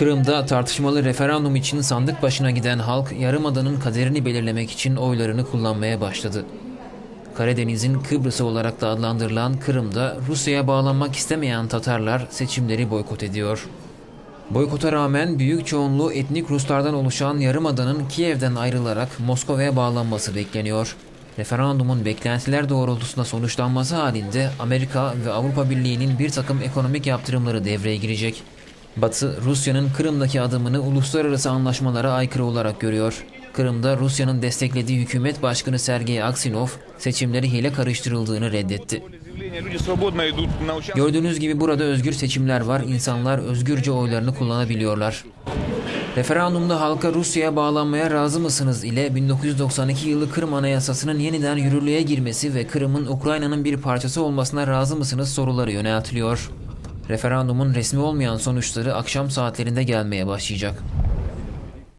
Kırım'da tartışmalı referandum için sandık başına giden halk Yarımada'nın kaderini belirlemek için oylarını kullanmaya başladı. Karadeniz'in Kıbrıs'ı olarak da adlandırılan Kırım'da Rusya'ya bağlanmak istemeyen Tatarlar seçimleri boykot ediyor. Boykota rağmen büyük çoğunluğu etnik Ruslardan oluşan Yarımada'nın Kiev'den ayrılarak Moskova'ya bağlanması bekleniyor. Referandumun beklentiler doğrultusunda sonuçlanması halinde Amerika ve Avrupa Birliği'nin bir takım ekonomik yaptırımları devreye girecek. Batı, Rusya'nın Kırım'daki adımını uluslararası anlaşmalara aykırı olarak görüyor. Kırım'da Rusya'nın desteklediği hükümet başkanı Sergey Aksinov seçimleri hile karıştırıldığını reddetti. Gördüğünüz gibi burada özgür seçimler var. İnsanlar özgürce oylarını kullanabiliyorlar. Referandumda halka Rusya'ya bağlanmaya razı mısınız ile 1992 yılı Kırım Anayasası'nın yeniden yürürlüğe girmesi ve Kırım'ın Ukrayna'nın bir parçası olmasına razı mısınız soruları yöneltiliyor. Referandumun resmi olmayan sonuçları akşam saatlerinde gelmeye başlayacak.